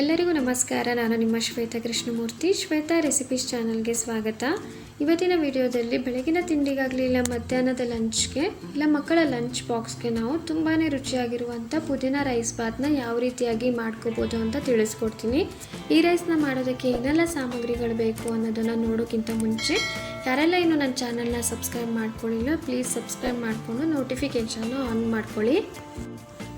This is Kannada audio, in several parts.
ಎಲ್ಲರಿಗೂ ನಮಸ್ಕಾರ. ನಾನು ನಿಮ್ಮ ಶ್ವೇತಾ ಕೃಷ್ಣಮೂರ್ತಿ. ಶ್ವೇತಾ ರೆಸಿಪೀಸ್ ಚಾನಲ್ಗೆ ಸ್ವಾಗತ. ಇವತ್ತಿನ ವಿಡಿಯೋದಲ್ಲಿ ಬೆಳಗಿನ ತಿಂಡಿಗಾಗಲಿ ಇಲ್ಲ ಮಧ್ಯಾಹ್ನದ ಲಂಚ್ಗೆ ಇಲ್ಲ ಮಕ್ಕಳ ಲಂಚ್ ಬಾಕ್ಸ್ಗೆ ನಾವು ತುಂಬಾ ರುಚಿಯಾಗಿರುವಂಥ ಪುದೀನ ರೈಸ್ ಬಾತ್ನ ಯಾವ ರೀತಿಯಾಗಿ ಮಾಡ್ಕೋಬೋದು ಅಂತ ತಿಳಿಸ್ಕೊಡ್ತೀನಿ. ಈ ರೈಸ್ನ ಮಾಡೋದಕ್ಕೆ ಏನೆಲ್ಲ ಸಾಮಗ್ರಿಗಳು ಬೇಕು ಅನ್ನೋದನ್ನು ನೋಡೋಕ್ಕಿಂತ ಮುಂಚೆ ಯಾರೆಲ್ಲ ಇನ್ನು ನನ್ನ ಚಾನಲ್ನ ಸಬ್ಸ್ಕ್ರೈಬ್ ಮಾಡ್ಕೊಳ್ಳಿಲ್ಲ ಪ್ಲೀಸ್ ಸಬ್ಸ್ಕ್ರೈಬ್ ಮಾಡಿಕೊಂಡು ನೋಟಿಫಿಕೇಷನ್ನು ಆನ್ ಮಾಡ್ಕೊಳ್ಳಿ.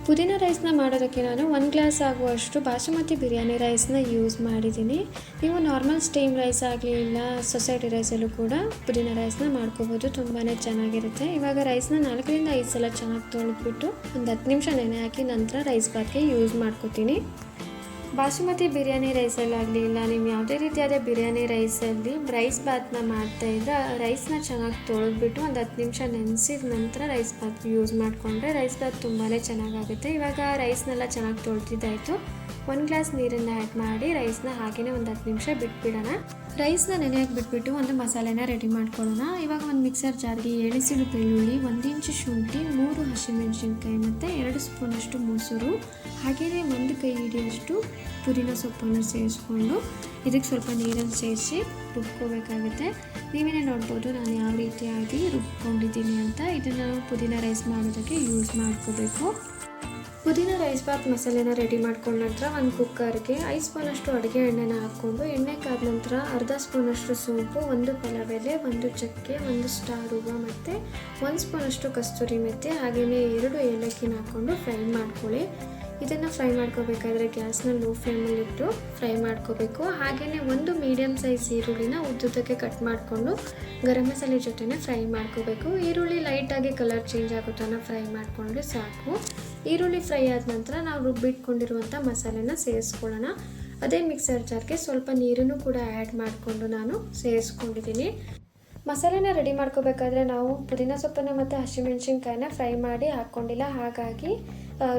ಪುದೀನ ರೈಸ್ನ ಮಾಡೋದಕ್ಕೆ ನಾನು ಒಂದು ಗ್ಲಾಸ್ ಆಗುವಷ್ಟು ಬಾಸುಮತಿ ಬಿರಿಯಾನಿ ರೈಸ್ನ ಯೂಸ್ ಮಾಡಿದ್ದೀನಿ. ನೀವು ನಾರ್ಮಲ್ ಸ್ಟೀಮ್ ರೈಸ್ ಆಗಲಿ ಇಲ್ಲ ಸೊಸೈಟಿ ರೈಸಲ್ಲೂ ಕೂಡ ಪುದೀನ ರೈಸ್ನ ಮಾಡ್ಕೋಬೋದು. ತುಂಬಾ ಚೆನ್ನಾಗಿರುತ್ತೆ. ಇವಾಗ ರೈಸ್ನ ನಾಲ್ಕರಿಂದ ಐದು ಸಲ ಚೆನ್ನಾಗಿ ತೊಳೆದ್ಬಿಟ್ಟು ಒಂದು ಹತ್ತು ನಿಮಿಷ ನೆನೆ ಹಾಕಿ ನಂತರ ರೈಸ್ ಬಾತ್ಗೆ ಯೂಸ್ ಮಾಡ್ಕೋತೀನಿ. ಬಾಸುಮತಿ ಬಿರಿಯಾನಿ ರೈಸಲ್ಲಾಗಲಿ ಇಲ್ಲ ನೀವು ಯಾವುದೇ ರೀತಿಯಾದ ಬಿರಿಯಾನಿ ರೈಸಲ್ಲಿ ರೈಸ್ ಬಾತ್ನ ಮಾಡ್ತಾ ಇದ್ದರೆ ರೈಸ್ನ ಚೆನ್ನಾಗಿ ತೊಳೆದ್ಬಿಟ್ಟು ಒಂದು ಹತ್ತು ನಿಮಿಷ ನೆನೆಸಿದ ನಂತರ ರೈಸ್ ಬಾತ್ ಯೂಸ್ ಮಾಡಿಕೊಂಡ್ರೆ ರೈಸ್ ಬಾತ್ ತುಂಬಾ ಚೆನ್ನಾಗಾಗುತ್ತೆ. ಇವಾಗ ರೈಸ್ನೆಲ್ಲ ಚೆನ್ನಾಗಿ ತೊಳೆದಿದ್ದಾಯಿತು. ಒಂದು ಗ್ಲಾಸ್ ನೀರನ್ನು ಆ್ಯಡ್ ಮಾಡಿ ರೈಸ್ನ ಹಾಗೆಯೇ ಒಂದು ಹತ್ತು ನಿಮಿಷ ಬಿಟ್ಬಿಡೋಣ. ರೈಸ್ನ ನೆನೆಯಾಗಿ ಬಿಟ್ಬಿಟ್ಟು ಒಂದು ಮಸಾಲೆನ ರೆಡಿ ಮಾಡ್ಕೊಳ್ಳೋಣ. ಇವಾಗ ಒಂದು ಮಿಕ್ಸರ್ ಜಾರ್ಗೆ ಎಳಿಸಿಲು ಬೆಳ್ಳುಳ್ಳಿ ಒಂದಿಂಚು ಶುಂಠಿ, ಮೂರು ಹಸಿಮೆಣಸಿನ್ಕಾಯಿ ಮತ್ತು ಎರಡು ಸ್ಪೂನಷ್ಟು ಮೊಸರು. ಹಾಗೆಯೇ ಒಂದು ಕೈ ಹಿಡಿಯಷ್ಟು ಪುದೀನ ಸೊಪ್ಪನ್ನು ಸೇರಿಸ್ಕೊಂಡು ಇದಕ್ಕೆ ಸ್ವಲ್ಪ ನೀರನ್ನು ಸೇರಿಸಿ ರುಬ್ಕೋಬೇಕಾಗುತ್ತೆ. ನೀವೇನೇ ನೋಡ್ಬೋದು ನಾನು ಯಾವ ರೀತಿಯಾಗಿ ರುಬ್ಕೊಂಡಿದ್ದೀನಿ ಅಂತ ಇದನ್ನು ಪುದೀನ ರೈಸ್ ಮಾಡೋದಕ್ಕೆ ಯೂಸ್ ಮಾಡ್ಕೋಬೇಕು. ಪುದೀನ ರೈಸ್ ಬಾತ್ ಮಸಾಲೆನ ರೆಡಿ ಮಾಡ್ಕೊಂಡ ನಂತರ ಒಂದು ಕುಕ್ಕರ್ಗೆ ಐದು ಸ್ಪೂನಷ್ಟು ಅಡುಗೆ ಎಣ್ಣೆನ ಹಾಕ್ಕೊಂಡು ಎಣ್ಣೆ ಕಾದ ನಂತರ ಅರ್ಧ ಸ್ಪೂನಷ್ಟು ಸೋಂಪು, ಒಂದು ಪಲಾವೆಲೆ, ಒಂದು ಚಕ್ಕೆ, ಒಂದು ಸ್ಟಾರ್ ಹೂವು ಮತ್ತು ಒಂದು ಸ್ಪೂನಷ್ಟು ಕಸ್ತೂರಿ ಮೆತ್ತೆ ಹಾಗೆಯೇ ಎರಡು ಏಲಕ್ಕಿನ ಹಾಕ್ಕೊಂಡು ಫ್ರೈ ಮಾಡ್ಕೊಳ್ಳಿ. ಇದನ್ನು ಫ್ರೈ ಮಾಡ್ಕೋಬೇಕಾದ್ರೆ ಗ್ಯಾಸ್ನ ಲೋ ಫ್ಲೇಮಲ್ಲಿ ಇಟ್ಟು ಫ್ರೈ ಮಾಡ್ಕೋಬೇಕು. ಹಾಗೆಯೇ ಒಂದು ಮೀಡಿಯಮ್ ಸೈಜ್ ಈರುಳ್ಳಿನ ಉದ್ದುದ್ದಕ್ಕೆ ಕಟ್ ಮಾಡಿಕೊಂಡು ಗರಂ ಮಸಾಲೆ ಜೊತೆನೇ ಫ್ರೈ ಮಾಡ್ಕೋಬೇಕು. ಈರುಳ್ಳಿ ಲೈಟಾಗಿ ಕಲರ್ ಚೇಂಜ್ ಆಗೋ ತನಕ ಫ್ರೈ ಮಾಡಿಕೊಂಡ್ರೆ ಸಾಕು. ಈರುಳ್ಳಿ ಫ್ರೈ ಆದ ನಂತರ ನಾವು ರುಬ್ಬಿಟ್ಕೊಂಡಿರುವಂಥ ಮಸಾಲೆನ ಸೇರಿಸ್ಕೊಳ್ಳೋಣ. ಅದೇ ಮಿಕ್ಸರ್ ಜಾರ್ಗೆ ಸ್ವಲ್ಪ ನೀರನ್ನು ಕೂಡ ಆ್ಯಡ್ ಮಾಡಿಕೊಂಡು ನಾನು ಸೇರಿಸ್ಕೊಂಡಿದ್ದೀನಿ. ಮಸಾಲೆನ ರೆಡಿ ಮಾಡ್ಕೋಬೇಕಾದ್ರೆ ನಾವು ಪುದೀನ ಸೊಪ್ಪನ್ನು ಮತ್ತು ಹಸಿಮೆಣ್ಸಿನ್ಕಾಯಿನ ಫ್ರೈ ಮಾಡಿ ಹಾಕ್ಕೊಂಡಿಲ್ಲ. ಹಾಗಾಗಿ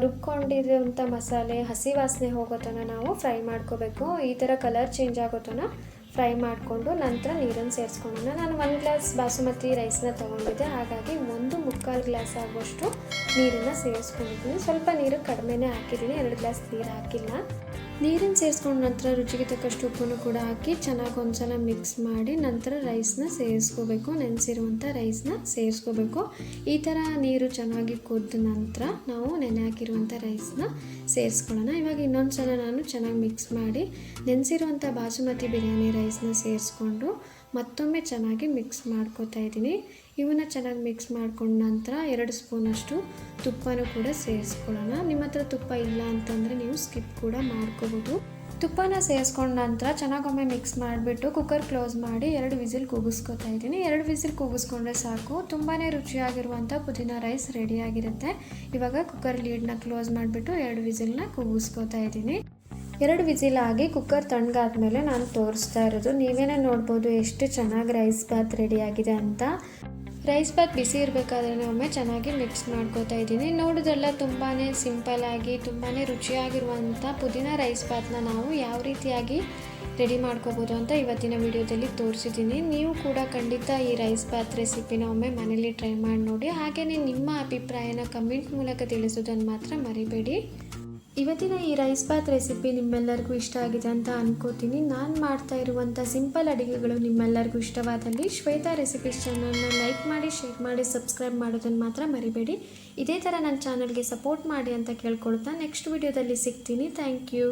ರುಬ್ಕೊಂಡಿರುವಂಥ ಮಸಾಲೆ, ಹಸಿ ವಾಸನೆ ಹೋಗೋ ತನಕ ನಾವು ಫ್ರೈ ಮಾಡ್ಕೋಬೇಕು. ಈ ಥರ ಕಲರ್ ಚೇಂಜ್ ಆಗೋ ತನಕ ಫ್ರೈ ಮಾಡಿಕೊಂಡು ನಂತರ ನೀರನ್ನು ಸೇರಿಸ್ಕೊಳ್ಳೋಣ. ನಾನು ಒಂದು ಗ್ಲಾಸ್ ಬಾಸುಮತಿ ರೈಸ್ನ ತೊಗೊಂಡಿದ್ದೆ. ಹಾಗಾಗಿ ಒಂದು ಮುಕ್ಕಾಲು ಗ್ಲಾಸ್ ಆಗುವಷ್ಟು ನೀರನ್ನು ಸೇರಿಸ್ಕೊಂಡಿದ್ದೀನಿ. ಸ್ವಲ್ಪ ನೀರು ಕಡಿಮೆನೇ ಹಾಕಿದ್ದೀನಿ. ಎರಡು ಗ್ಲಾಸ್ ನೀರು ಹಾಕಿಲ್ಲ. ನೀರನ್ನು ಸೇರಿಸ್ಕೊಂಡ ನಂತರ ರುಚಿಗೆ ತಕ್ಕಷ್ಟು ಉಪ್ಪನ್ನು ಕೂಡ ಹಾಕಿ ಚೆನ್ನಾಗಿ ಒಂದ್ಸಲ ಮಿಕ್ಸ್ ಮಾಡಿ ನಂತರ ರೈಸ್ನ ಸೇರಿಸ್ಕೋಬೇಕು ನೆನೆಸಿರುವಂಥ ರೈಸ್ನ ಸೇರಿಸ್ಕೋಬೇಕು. ಈ ಥರ ನೀರು ಚೆನ್ನಾಗಿ ಕುದ್ದ ನಂತರ ನಾವು ನೆನೆ ಹಾಕಿರುವಂಥ ರೈಸ್ನ ಸೇರಿಸ್ಕೊಳ್ಳೋಣ. ಇವಾಗ ಇನ್ನೊಂದು ಸಲ ನಾನು ಚೆನ್ನಾಗಿ ಮಿಕ್ಸ್ ಮಾಡಿ ನೆನೆಸಿರುವಂಥ ಬಾಸುಮತಿ ಬಿರಿಯಾನಿ ರೈಸ್ನ ಸೇರಿಸ್ಕೊಂಡು ಮತ್ತೊಮ್ಮೆ ಚೆನ್ನಾಗಿ ಮಿಕ್ಸ್ ಮಾಡ್ಕೋತಾ ಇದ್ದೀನಿ. ಇವನ್ನ ಚೆನ್ನಾಗಿ ಮಿಕ್ಸ್ ಮಾಡ್ಕೊಂಡ ನಂತರ ಎರಡು ಸ್ಪೂನಷ್ಟು ತುಪ್ಪನೂ ಕೂಡ ಸೇರಿಸ್ಕೊಳ್ಳೋಣ. ನಿಮ್ಮ ಹತ್ರ ತುಪ್ಪ ಇಲ್ಲ ಅಂತಂದರೆ ನೀವು ಸ್ಕಿಪ್ ಕೂಡ ಮಾಡ್ಕೋಬೋದು. ತುಪ್ಪನ ಸೇರಿಸ್ಕೊಂಡ ನಂತರ ಚೆನ್ನಾಗೊಮ್ಮೆ ಮಿಕ್ಸ್ ಮಾಡಿಬಿಟ್ಟು ಕುಕ್ಕರ್ ಕ್ಲೋಸ್ ಮಾಡಿ ಎರಡು ವಿಸಿಲ್ ಕೂಗಿಸ್ಕೊತಾ ಇದ್ದೀನಿ. ಎರಡು ವಿಸಿಲ್ ಕೂಗಿಸ್ಕೊಂಡ್ರೆ ಸಾಕು. ತುಂಬಾ ರುಚಿಯಾಗಿರುವಂಥ ಪುದೀನ ರೈಸ್ ರೆಡಿಯಾಗಿರುತ್ತೆ ಇವಾಗ ಕುಕ್ಕರ್ ಲೀಡ್ನ ಕ್ಲೋಸ್ ಮಾಡಿಬಿಟ್ಟು ಎರಡು ವಿಸಿಲ್ನ ಕೂಗಿಸ್ಕೊತಾ ಇದ್ದೀನಿ. ಎರಡು ವಿಸಿಲ್ ಆಗಿ ಕುಕ್ಕರ್ ತಣ್ಣಗಾದ್ಮೇಲೆ ನಾನು ತೋರಿಸ್ತಾ ಇರೋದು. ನೀವೇನೇ ನೋಡ್ಬೋದು ಎಷ್ಟು ಚೆನ್ನಾಗಿ ರೈಸ್ ಬಾತ್ ರೆಡಿಯಾಗಿದೆ ಅಂತ. ರೈಸ್ ಬಾತ್ ಬಿಸಿ ಇರಬೇಕಾದ್ರೆ ಒಮ್ಮೆ ಚೆನ್ನಾಗಿ ಮಿಕ್ಸ್ ಮಾಡ್ಕೋತಾ ಇದ್ದೀನಿ. ನೋಡೋದೆಲ್ಲ ತುಂಬಾ ಸಿಂಪಲ್ಲಾಗಿ ತುಂಬಾ ರುಚಿಯಾಗಿರುವಂಥ ಪುದೀನ ರೈಸ್ ಬಾತ್ನ ನಾವು ಯಾವ ರೀತಿಯಾಗಿ ರೆಡಿ ಮಾಡ್ಕೋಬೋದು ಅಂತ ಇವತ್ತಿನ ವಿಡಿಯೋದಲ್ಲಿ ತೋರಿಸಿದ್ದೀನಿ. ನೀವು ಕೂಡ ಖಂಡಿತ ಈ ರೈಸ್ ಬಾತ್ ರೆಸಿಪಿನ ಒಮ್ಮೆ ಮನೇಲಿ ಟ್ರೈ ಮಾಡಿ ನೋಡಿ. ಹಾಗೆಯೇ ನಿಮ್ಮ ಅಭಿಪ್ರಾಯನ ಕಮೆಂಟ್ ಮೂಲಕ ತಿಳಿಸೋದನ್ನು ಮಾತ್ರ ಮರಿಬೇಡಿ. ಇವತ್ತಿನ ಈ ರೈಸ್ ಬಾತ್ ರೆಸಿಪಿ ನಿಮ್ಮೆಲ್ಲರಿಗೂ ಇಷ್ಟ ಆಗಿದೆ ಅಂತ ಅನ್ಕೋತೀನಿ. ನಾನು ಮಾಡ್ತಾ ಇರುವಂಥ ಸಿಂಪಲ್ ಅಡುಗೆಗಳು ನಿಮ್ಮೆಲ್ಲರಿಗೂ ಇಷ್ಟವಾದಲ್ಲಿ ಶ್ವೇತಾ ರೆಸಿಪೀಸ್ ಚಾನಲ್ನ ಲೈಕ್ ಮಾಡಿ, ಶೇರ್ ಮಾಡಿ, ಸಬ್ಸ್ಕ್ರೈಬ್ ಮಾಡೋದನ್ನು ಮಾತ್ರ ಮರಿಬೇಡಿ. ಇದೇ ಥರ ನನ್ನ ಚಾನಲ್ಗೆ ಸಪೋರ್ಟ್ ಮಾಡಿ ಅಂತ ಕೇಳ್ಕೊಳ್ತಾ ನೆಕ್ಸ್ಟ್ ವಿಡಿಯೋದಲ್ಲಿ ಸಿಗ್ತೀನಿ. Thank you.